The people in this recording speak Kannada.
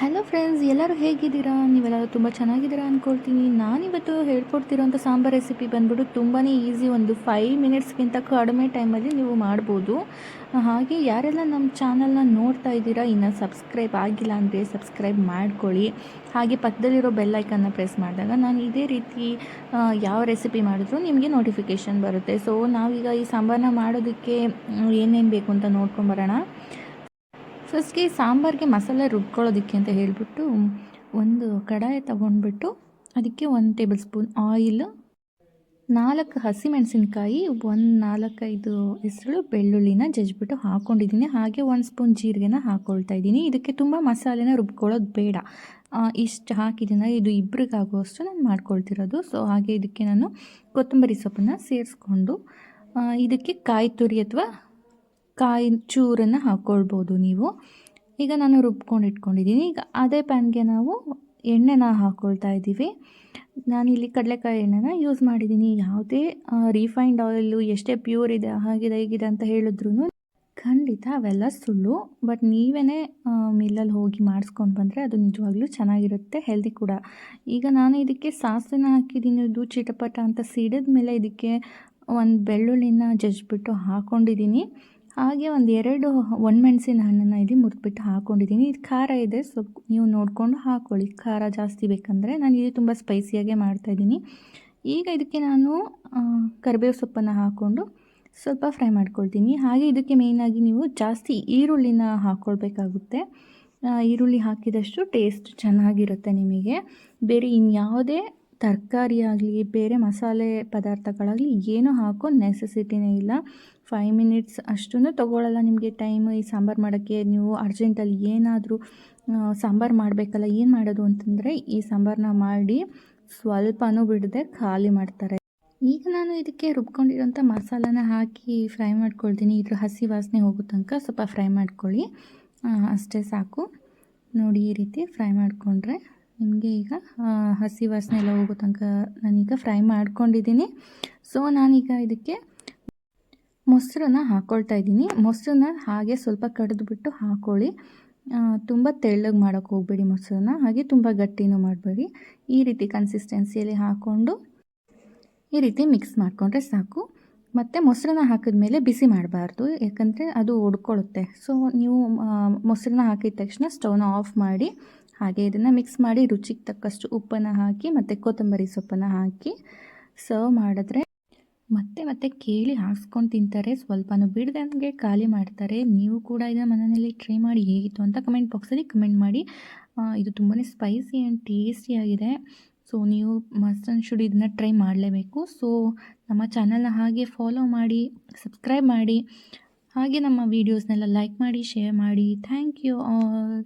ಹಲೋ ಫ್ರೆಂಡ್ಸ್ ಎಲ್ಲರೂ ಹೇಗಿದ್ದೀರಾ? ನೀವೆಲ್ಲರೂ ತುಂಬ ಚೆನ್ನಾಗಿದ್ದೀರಾ ಅಂದ್ಕೊಳ್ತೀನಿ ನಾನಿವತ್ತು ಹೇಳ್ಕೊಡ್ತಿರೋಂಥ ಸಾಂಬಾರ್ ರೆಸಿಪಿ ಬಂದ್ಬಿಟ್ಟು ತುಂಬಾ ಈಸಿ ಒಂದು ಫೈವ್ ಮಿನಿಟ್ಸ್ಗಿಂತ ಕಡಿಮೆ ಟೈಮಲ್ಲಿ ನೀವು ಮಾಡ್ಬೋದು. ಹಾಗೆ ಯಾರೆಲ್ಲ ನಮ್ಮ ಚಾನಲ್ನ ನೋಡ್ತಾ ಇದ್ದೀರಾ, ಇನ್ನು ಸಬ್ಸ್ಕ್ರೈಬ್ ಆಗಿಲ್ಲ ಅಂದರೆ ಸಬ್ಸ್ಕ್ರೈಬ್ ಮಾಡ್ಕೊಳ್ಳಿ. ಹಾಗೆ ಪಕ್ಕದಲ್ಲಿರೋ ಬೆಲ್ಲೈಕನ್ನ ಪ್ರೆಸ್ ಮಾಡಿದಾಗ ನಾನು ಇದೇ ರೀತಿ ಯಾವ ರೆಸಿಪಿ ಮಾಡಿದ್ರು ನಿಮಗೆ ನೋಟಿಫಿಕೇಷನ್ ಬರುತ್ತೆ. ಸೊ ನಾವೀಗ ಈ ಸಾಂಬಾರನ್ನ ಮಾಡೋದಕ್ಕೆ ಏನೇನು ಬೇಕು ಅಂತ ನೋಡ್ಕೊಂಬರೋಣ ಫಸ್ಟ್ಗೆ ಸಾಂಬಾರಿಗೆ ಮಸಾಲೆ ರುಬ್ಕೊಳ್ಳೋದಕ್ಕೆ ಅಂತ ಹೇಳಿಬಿಟ್ಟು ಒಂದು ಕಡಾಯಿ ತಗೊಂಡ್ಬಿಟ್ಟು ಅದಕ್ಕೆ ಒಂದು ಟೇಬಲ್ ಸ್ಪೂನ್ ಆಯಿಲ್, ನಾಲ್ಕು ಹಸಿಮೆಣಸಿನ್ಕಾಯಿ, ಒಂದು ನಾಲ್ಕೈದು ಹೆಸರು ಬೆಳ್ಳುಳ್ಳಿನ ಜಜ್ಬಿಟ್ಟು ಹಾಕ್ಕೊಂಡಿದ್ದೀನಿ ಹಾಗೆ ಒಂದು ಸ್ಪೂನ್ ಜೀರಿಗೆನ ಹಾಕ್ಕೊಳ್ತಾ ಇದ್ದೀನಿ. ಇದಕ್ಕೆ ತುಂಬ ಮಸಾಲೆನ ರುಬ್ಕೊಳ್ಳೋದು ಬೇಡ. ಇಷ್ಟು ಹಾಕಿದ್ದೀನಿ. ಇದು ಇಬ್ಬರಿಗಾಗುವಷ್ಟು ನಾನು ಮಾಡ್ಕೊಳ್ತಿರೋದು. ಸೊ ಹಾಗೆ ಇದಕ್ಕೆ ನಾನು ಕೊತ್ತಂಬರಿ ಸೊಪ್ಪನ್ನು ಸೇರಿಸ್ಕೊಂಡು ಇದಕ್ಕೆ ಕಾಯಿ ತುರಿ ಅಥವಾ ಕಾಯಿ ಚೂರನ್ನು ಹಾಕ್ಕೊಳ್ಬೋದು ನೀವು. ಈಗ ನಾನು ರುಬ್ಕೊಂಡು ಇಟ್ಕೊಂಡಿದ್ದೀನಿ. ಈಗ ಅದೇ ಪ್ಯಾನ್ಗೆ ನಾವು ಎಣ್ಣೆನ ಹಾಕ್ಕೊಳ್ತಾ ಇದ್ದೀವಿ. ನಾನಿಲ್ಲಿ ಕಡಲೆಕಾಯಿ ಎಣ್ಣೆನ ಯೂಸ್ ಮಾಡಿದ್ದೀನಿ. ಯಾವುದೇ ರಿಫೈನ್ಡ್ ಆಯಿಲು ಎಷ್ಟೇ ಪ್ಯೂರ್ ಇದೆ, ಹಾಗಿದೆ, ಹೀಗಿದೆ ಅಂತ ಹೇಳಿದ್ರು ಖಂಡಿತ ಅವೆಲ್ಲ ಸುಳ್ಳು. ಬಟ್ ನೀವೇ ಮಿಲ್ಲಲ್ಲಿ ಹೋಗಿ ಮಾಡಿಸ್ಕೊಂಡು ಬಂದರೆ ಅದು ನಿಜವಾಗ್ಲೂ ಚೆನ್ನಾಗಿರುತ್ತೆ ಹೆಲ್ದಿ ಕೂಡ. ಈಗ ನಾನು ಇದಕ್ಕೆ ಸಾಸಿನ ಹಾಕಿದ್ದೀನಿ. ಇದು ಚಿಟಪಟ ಅಂತ ಸಿಡಿದ ಮೇಲೆ ಇದಕ್ಕೆ ಒಂದು ಬೆಳ್ಳುಳ್ಳಿನ ಜಜ್ಜಿಬಿಟ್ಟು ಹಾಕ್ಕೊಂಡಿದ್ದೀನಿ ಹಾಗೆ ಒಂದು ಎರಡು ಒಣಮೆಣಸಿನ ಹಣ್ಣನ್ನು ಇಲ್ಲಿ ಮುರಿದ್ಬಿಟ್ಟು ಹಾಕ್ಕೊಂಡಿದ್ದೀನಿ ಇದು ಖಾರ ಇದೆ, ಸೊ ನೀವು ನೋಡಿಕೊಂಡು ಹಾಕ್ಕೊಳ್ಳಿ ಖಾರ ಜಾಸ್ತಿ ಬೇಕಂದರೆ ನಾನು ಇದು ತುಂಬ ಸ್ಪೈಸಿಯಾಗೆ ಮಾಡ್ತಾಯಿದ್ದೀನಿ ಈಗ ಇದಕ್ಕೆ ನಾನು ಕರಿಬೇವು ಸೊಪ್ಪನ್ನು ಹಾಕ್ಕೊಂಡು ಸ್ವಲ್ಪ ಫ್ರೈ ಮಾಡ್ಕೊಳ್ತೀನಿ. ಹಾಗೆ ಇದಕ್ಕೆ ಮೇಯ್ನಾಗಿ ನೀವು ಜಾಸ್ತಿ ಈರುಳ್ಳಿನ ಹಾಕ್ಕೊಳ್ಬೇಕಾಗುತ್ತೆ ಈರುಳ್ಳಿ ಹಾಕಿದಷ್ಟು ಟೇಸ್ಟ್ ಚೆನ್ನಾಗಿರುತ್ತೆ ನಿಮಗೆ. ಬೇರೆ ಇನ್ಯಾವುದೇ ತರಕಾರಿ ಆಗಲಿ ಬೇರೆ ಮಸಾಲೆ ಪದಾರ್ಥಗಳಾಗಲಿ ಏನೂ ಹಾಕೋ ನೆಸೆಸಿಟಿನೇ ಇಲ್ಲ. ಫೈವ್ ಮಿನಿಟ್ಸ್ ಅಷ್ಟೂ ತೊಗೊಳ್ಳಲ್ಲ ನಿಮಗೆ ಟೈಮ್ ಈ ಸಾಂಬಾರು ಮಾಡೋಕ್ಕೆ. ನೀವು ಅರ್ಜೆಂಟಲ್ಲಿ ಏನಾದರೂ ಸಾಂಬಾರು ಮಾಡಬೇಕಲ್ಲ, ಏನು ಮಾಡೋದು ಅಂತಂದರೆ ಈ ಸಾಂಬಾರನ್ನ ಮಾಡಿ ಸ್ವಲ್ಪನೂ ಬಿಡದೆ ಖಾಲಿ ಮಾಡ್ತಾರೆ. ಈಗ ನಾನು ಇದಕ್ಕೆ ರುಬ್ಕೊಂಡಿರೋಂಥ ಮಸಾಲನ ಹಾಕಿ ಫ್ರೈ ಮಾಡ್ಕೊಳ್ತೀನಿ. ಇದ್ರ ಹಸಿ ವಾಸನೆ ಹೋಗೋ ತನಕ ಸ್ವಲ್ಪ ಫ್ರೈ ಮಾಡ್ಕೊಳ್ಳಿ. ಅಷ್ಟೇ ಸಾಕು. ನೋಡಿ ಈ ರೀತಿ ಫ್ರೈ ಮಾಡಿಕೊಂಡ್ರೆ ನಿಮಗೆ ಈಗ ಹಸಿ ವಾಸನೆ ಎಲ್ಲ ಹೋಗೋ ತನಕ ನಾನೀಗ ಫ್ರೈ ಮಾಡ್ಕೊಂಡಿದ್ದೀನಿ. ಸೊ ನಾನೀಗ ಇದಕ್ಕೆ ಮೊಸರನ್ನ ಹಾಕ್ಕೊಳ್ತಾ ಇದ್ದೀನಿ. ಮೊಸರನ್ನ ಹಾಗೆ ಸ್ವಲ್ಪ ಕಡಿದ್ಬಿಟ್ಟು ಹಾಕ್ಕೊಳ್ಳಿ ತುಂಬ ತೆಳ್ಳಗೆ ಮಾಡೋಕ್ಕೆ ಹೋಗಬೇಡಿ ಮೊಸರನ್ನ. ಹಾಗೆ ತುಂಬ ಗಟ್ಟಿನೂ ಮಾಡಬೇಡಿ. ಈ ರೀತಿ ಕನ್ಸಿಸ್ಟೆನ್ಸಿಯಲ್ಲಿ ಹಾಕ್ಕೊಂಡು ಈ ರೀತಿ ಮಿಕ್ಸ್ ಮಾಡಿಕೊಂಡ್ರೆ ಸಾಕು. ಮತ್ತು ಮೊಸರನ್ನ ಹಾಕಿದ ಮೇಲೆ ಬಿಸಿ ಮಾಡಬಾರ್ದು, ಯಾಕಂದರೆ ಅದು ಒಡ್ಕೊಳ್ಳುತ್ತೆ ಸೊ ನೀವು ಮೊಸರನ್ನ ಹಾಕಿದ ತಕ್ಷಣ ಸ್ಟವ್ನ ಆಫ್ ಮಾಡಿ, ಹಾಗೆ ಇದನ್ನು ಮಿಕ್ಸ್ ಮಾಡಿ ರುಚಿಗೆ ತಕ್ಕಷ್ಟು ಉಪ್ಪನ್ನು ಹಾಕಿ, ಮತ್ತು ಕೊತ್ತಂಬರಿ ಸೊಪ್ಪನ್ನು ಹಾಕಿ ಸರ್ವ್ ಮಾಡಿದ್ರೆ ಮತ್ತೆ ಮತ್ತೆ ಕೇಳಿ ಹಾಕ್ಸ್ಕೊಂಡು ತಿಂತಾರೆ. ಸ್ವಲ್ಪನೂ ಬಿಡ್ದಂಗೆ ಖಾಲಿ ಮಾಡ್ತಾರೆ. ನೀವು ಕೂಡ ಇದನ್ನು ಮನೆಯಲ್ಲಿ ಟ್ರೈ ಮಾಡಿ ಹೇಗಿತ್ತು ಅಂತ ಕಮೆಂಟ್ ಬಾಕ್ಸಲ್ಲಿ ಕಮೆಂಟ್ ಮಾಡಿ. ಇದು ತುಂಬಾ ಸ್ಪೈಸಿ ಆ್ಯಂಡ್ ಟೇಸ್ಟಿಯಾಗಿದೆ ಸೊ ನೀವು ಮಸ್ಟ್ ಆ್ಯಂಡ್ ಶುಡ್ ಇದನ್ನ ಟ್ರೈ ಮಾಡಲೇಬೇಕು. ಸೊ ನಮ್ಮ ಚಾನಲ್ನ ಹಾಗೆ ಫಾಲೋ ಮಾಡಿ ಸಬ್ಸ್ಕ್ರೈಬ್ ಮಾಡಿ, ಹಾಗೆ ನಮ್ಮ ವೀಡಿಯೋಸ್ನೆಲ್ಲ ಲೈಕ್ ಮಾಡಿ ಶೇರ್ ಮಾಡಿ. Thank you all